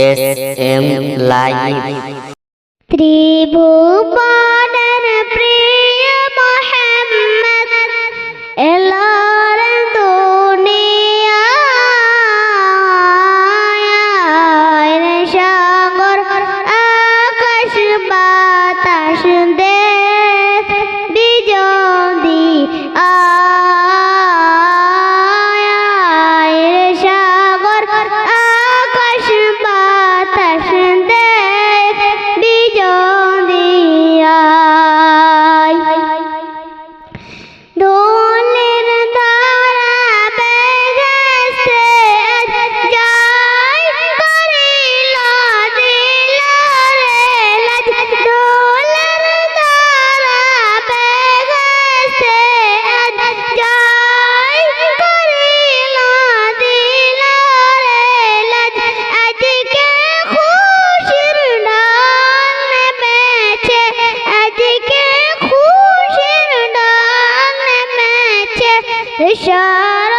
S M live ত্রিভুবনের Fisher.